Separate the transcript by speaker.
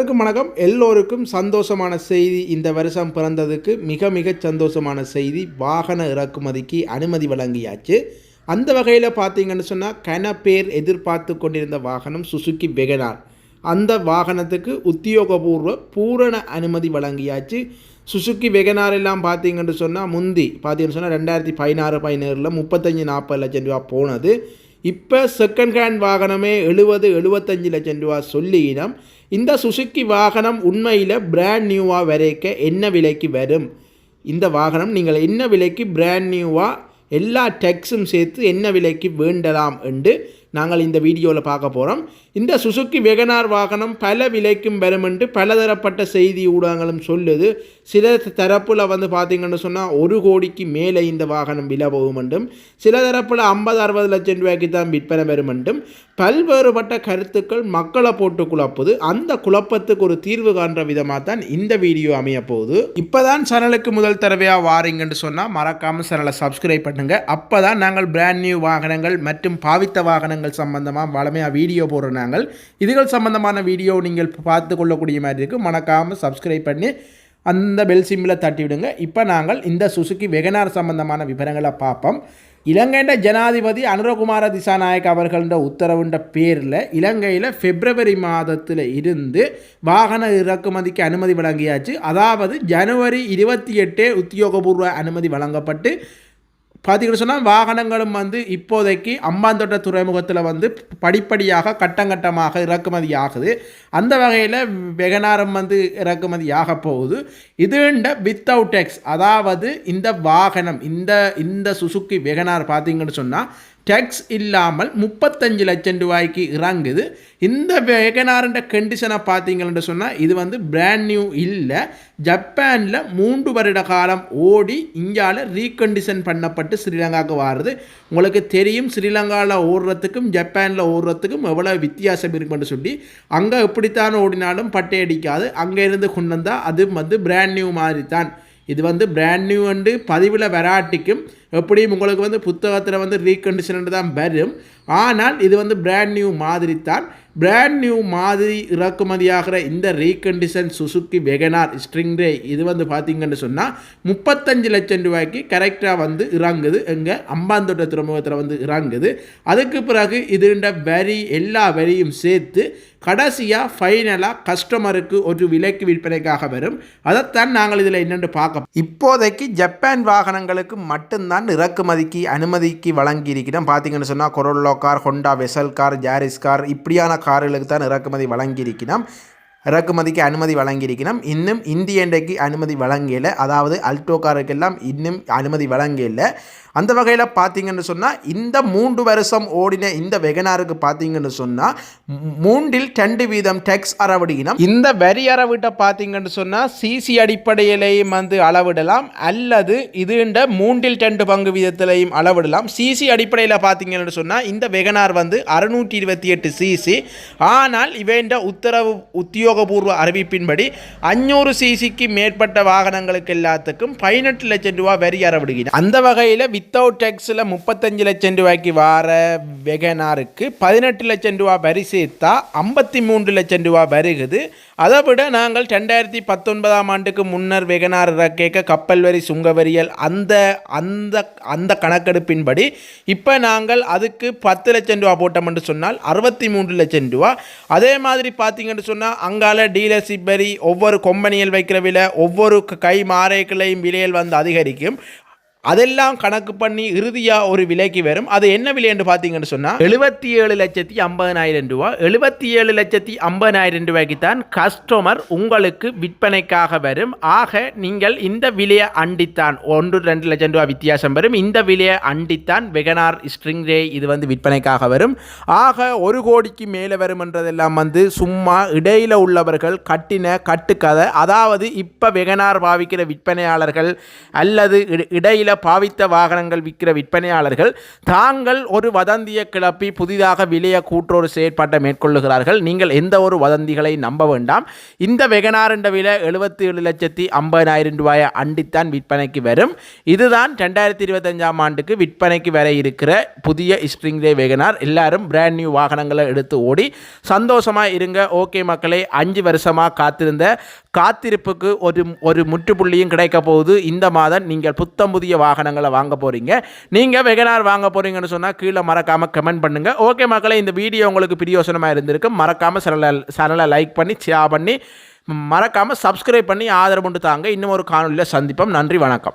Speaker 1: அனைவருக்கும் வணக்கம். எல்லோருக்கும் சந்தோஷமான செய்தி இந்த வருஷம் பிறந்ததுக்கு மிக மிக சந்தோஷமான செய்தி. வாகன இறக்குமதிக்கு அனுமதி வழங்கியாச்சு. அந்த வகையில் பார்த்தீங்கன்னு சொன்னால் கன பேர் எதிர்பார்த்து கொண்டிருந்த வாகனம் சுசுக்கி வெகனார். அந்த வாகனத்துக்கு உத்தியோகபூர்வ பூரண அனுமதி வழங்கியாச்சு. சுசுக்கி வெகனார் எல்லாம் பார்த்தீங்கன்னு சொன்னால் முந்தி பார்த்தீங்கன்னு சொன்னால் ரெண்டாயிரத்தி பதினாறு பதினேழில் முப்பத்தஞ்சு நாற்பது லட்சம் ரூபா போனது. இப்போ செகண்ட் ஹேண்ட் வாகனமே எழுபது எழுபத்தஞ்சு லட்சம் ரூபா சொல்லினோம் இந்த சுசுக்கி வாகனம் உண்மையில் பிராண்ட் நியூவாக வரைக்க என்ன விலைக்கு வரும்? இந்த வாகனம் நீங்கள் என்ன விலைக்கு பிராண்ட் நியூவாக எல்லா டெக்ஸும் சேர்த்து என்ன விலைக்கு வேண்டலாம் என்று நாங்கள் இந்த வீடியோவில் பார்க்க போகிறோம் இந்த சுசுக்கி வெகனார் வாகனம் பல விலைக்கும் வரும் என்று பலதரப்பட்ட செய்தி ஊடகங்களும் சொல்லுது. சில தரப்பில் வந்து பார்த்தீங்கன்னு சொன்னால் ஒரு கோடிக்கு மேலே இந்த வாகனம் விலை போகும் என்றும் சில தரப்பில் ஐம்பது அறுபது லட்சம் ரூபாய்க்கு தான் விற்பனை வரும் என்றும் பல்வேறுபட்ட கருத்துக்கள் மக்களை போட்டு குழப்புது. அந்த குழப்பத்துக்கு ஒரு தீர்வு காண்ற விதமாக தான் இந்த வீடியோ அமைய போகுது. இப்போதான் சேனலுக்கு முதல் தடவையாக வாரீங்கன்னு சொன்னால் மறக்காமல் சேனலை சப்ஸ்கிரைப் பண்ணுங்க. அப்போ தான் நாங்கள் பிராண்ட் நியூ வாகனங்கள் மற்றும் பாவித்த வாகனங்கள் சம்பந்தமாக வளமையாக வீடியோ போடுற நாங்கள். இதுகள் சம்பந்தமான வீடியோ நீங்கள் பார்த்து கொள்ளக்கூடிய மாதிரி இருக்குது மறக்காமல் சப்ஸ்கிரைப் பண்ணி அந்த பெல் சிம்மில் தட்டி விடுங்க. இப்போ நாங்கள் இந்த சுசுக்கி வெகனார் சம்பந்தமான விவரங்களை பார்ப்போம். இலங்கையின் ஜனாதிபதி அனுரகுமார திசாநாயக் அவர்கள உத்தரவுன்ற பேரில் இலங்கையில் பிப்ரவரி மாதத்தில் இருந்து வாகன இறக்குமதிக்கு அனுமதி வழங்கியாச்சு. அதாவது ஜனவரி இருபத்தி எட்டே உத்தியோகபூர்வ அனுமதி வழங்கப்பட்டு பார்த்தீங்கன்னு சொன்னால் வாகனங்களும் வந்து இப்போதைக்கு அம்பாந்தோட்ட துறைமுகத்தில் வந்து படிப்படியாக கட்டங்கட்டமாக இறக்குமதி ஆகுது அந்த வகையில் வெகனாரம் வந்து இறக்குமதி ஆக போகுது. இதுண்ட வித்தவுட் டெக்ஸ் அதாவது இந்த வாகனம் இந்த இந்த சுசுக்கி வெகனார் பார்த்தீங்கன்னு சொன்னால் டேக்ஸ் இல்லாமல் முப்பத்தஞ்சு லட்சம் ரூபாய்க்கு இறங்குது. இந்த வேகனார்ன்ற கண்டிஷனை பார்த்தீங்கன்னு சொன்னால் இது வந்து பிராண்ட் நியூ இல்லை. ஜப்பானில் மூன்று வருட காலம் ஓடி இந்தியாவில் ரீகண்டிஷன் பண்ணப்பட்டு ஸ்ரீலங்காவுக்கு வாருது. உங்களுக்கு தெரியும் ஸ்ரீலங்காவில் ஓடுறதுக்கும் ஜப்பானில் ஓடுறதுக்கும் எவ்வளோ வித்தியாசம் இருக்குன்னு சொல்லி. அங்கே எப்படித்தான் ஓடினாலும் பட்டை அடிக்காது. அங்கே இருந்து கொண்டு வந்தால் அது வந்து பிராண்ட் நியூ மாதிரி தான் இது வந்து பிராண்ட் நியூ வந்து பதிவில் வெராட்டிக்கும் எப்படியும் உங்களுக்கு வந்து புத்தகத்தில் வந்து ரீகண்டிஷன் தான் வரும். ஆனால் இது வந்து பிராண்ட் நியூ மாதிரி தான் பிராண்ட் நியூ மாதிரி இறக்குமதியாகிற இந்த ரீகண்டிஷன் சுசுக்கி வெகனார் ஸ்ட்ரிங்ரே இது வந்து பார்த்திங்கன்னு சொன்னால் முப்பத்தஞ்சு லட்சம் ரூபாய்க்கு கரெக்டாக வந்து இறங்குது. எங்கே அம்பாந்தோட்ட துறைமுகத்தில் வந்து இறங்குது. அதுக்கு பிறகு இதுண்ட வரி எல்லா வரியும் சேர்த்து கடைசியாக ஃபைனலாக கஸ்டமருக்கு ஒரு விலைக்கு விற்பனைக்காக வரும். அதைத்தான் நாங்கள் இதில் என்னென்று பார்க்க இப்போதைக்கு ஜப்பான் வாகனங்களுக்கு மட்டும்தான் இறக்குமதிக்கு அனுமதிக்கு வழங்கியிருக்கிறோம். பார்த்தீங்கன்னு சொன்னால் Corolla car Honda Vezel car Yaris car இப்படியான கார்களுக்கு தான் இறக்குமதி வழங்கியிருக்கிறோம். இறக்குமதிக்கு அனுமதி வழங்கியிருக்கணும். இன்னும் இந்தியண்டைக்கு அனுமதி வழங்கலை. அதாவது அல்டோ காருக்கெல்லாம் இன்னும் அனுமதி வழங்கலை. அந்த வகையில் பார்த்தீங்கன்னு சொன்னால் இந்த மூன்று வருஷம் ஓடின இந்த வெகனாருக்கு பார்த்தீங்கன்னு சொன்னால் மூன்றில் ரெண்டு வீதம் டெக்ஸ் அறவிடுகிறோம் இந்த வரி அறவிட்ட பார்த்தீங்கன்னு சொன்னால் சிசி அடிப்படையிலையும் வந்து அளவிடலாம். அல்லது இதுண்ட மூன்றில் ரெண்டு பங்கு வீதத்திலையும் அளவிடலாம். சிசி அடிப்படையில் பார்த்தீங்கன்னு சொன்னால் இந்த வெகனார் வந்து அறுநூற்றி இருபத்தி எட்டு சிசி ஆனால் இவேண்ட உத்தரவு உத்தியோகபூர்வ அறிவிப்பின்படி அஞ்சூறு சிசிக்கு மேற்பட்ட வாகனங்களுக்கு எல்லாத்துக்கும் பதினெட்டு லட்சம் ரூபா வரி அறவிடுகிறது அந்த வகையில் வித்தவுட் டேக்ஸில் முப்பத்தஞ்சு லட்சம் ரூபாய்க்கு வார வெகனாருக்கு பதினெட்டு லட்சம் ரூபா வரி சேர்த்தா ஐம்பத்தி மூன்று லட்சம் ரூபா வருகுது. அதை விட நாங்கள் ரெண்டாயிரத்தி பத்தொன்பதாம் ஆண்டுக்கு முன்னர் வெகனார் கேட்க கப்பல் வரி சுங்கவரியல் அந்த அந்த அந்த கணக்கெடுப்பின்படி இப்போ நாங்கள் அதுக்கு பத்து லட்சம் ரூபா போட்டோம்னு சொன்னால் அறுபத்தி மூன்று லட்சம் ரூபா. அதே மாதிரி பார்த்தீங்கன்னு சொன்னால் அங்கால டீலர்ஷிப் வரி ஒவ்வொரு கொம்பனியில் வைக்கிற விலை ஒவ்வொரு கை மாறைகளையும் விலையில் வந்து அதிகரிக்கும். அதெல்லாம் கணக்கு பண்ணி இறுதியாக ஒரு விலைக்கு வரும். அது என்ன விலை என்று பார்த்தீங்கன்னு சொன்னால் எழுபத்தி ஏழு லட்சத்தி ஐம்பதனாயிரம் ரூபா. எழுபத்தி ஏழு லட்சத்தி ஐம்பதனாயிரம் ரூபாய்க்கு தான் கஸ்டமர் உங்களுக்கு விற்பனைக்காக வரும். ஆக நீங்கள் இந்த விலையை அண்டித்தான். ஒன்று ரெண்டு லட்சம் ரூபா வித்தியாசம் வரும். இந்த விலையை அண்டித்தான் வெகனார் ஸ்ட்ரிங் ரே இது வந்து விற்பனைக்காக வரும். ஆக ஒரு கோடிக்கு மேலே வரும் என்றதெல்லாம் வந்து சும்மா இடையில் உள்ளவர்கள் கட்டின கட்டுக்கதை. அதாவது இப்போ வெகனார் பாவிக்கிற விற்பனையாளர்கள் அல்லது இடையில் வகையில் பாவித்த வாகனங்கள் விற்கிற விற்பனையாளர்கள் தாங்கள் ஒரு வதந்தியை கிளப்பி புதிதாக விலையை கூற்றொரு செயற்பாட்டை மேற்கொள்ளுகிறார்கள். நீங்கள் எந்த ஒரு வதந்திகளை நம்ப வேண்டாம். இந்த வெகனார் என்ற விலை எழுபத்தி ஏழு லட்சத்தி ஐம்பதாயிரம் ரூபாயை அண்டித்தான் விற்பனைக்கு வரும். இதுதான் ரெண்டாயிரத்தி இருபத்தஞ்சாம் ஆண்டுக்கு விற்பனைக்கு வர இருக்கிற புதிய ஸ்ப்ரிங் டே வெகனார். எல்லாரும் பிராண்ட் நியூ வாகனங்களை எடுத்து ஓடி சந்தோஷமாக இருங்க. ஓகே மக்களே அஞ்சு வருஷமாக காத்திருந்த காத்திருப்புக்கு ஒரு ஒரு முற்றுப்புள்ளியும் கிடைக்க போகுது. இந்த மாதம் நீங்கள் புத்தம் புதிய வாகனங்களை வாங்க போகிறீங்க நீங்கள் வெகனார் வாங்க போகிறீங்கன்னு சொன்னால் கீழே மறக்காமல் கமெண்ட் பண்ணுங்கள் ஓகே மக்களே இந்த வீடியோ உங்களுக்கு பிரியோசனமாக இருந்திருக்கு. மறக்காமல் சேனலை சேனலை லைக் பண்ணி ஷேர் பண்ணி மறக்காமல் சப்ஸ்கிரைப் பண்ணி ஆதரவு தாங்க. இன்னும் ஒரு காணொலியில் சந்திப்போம். நன்றி வணக்கம்.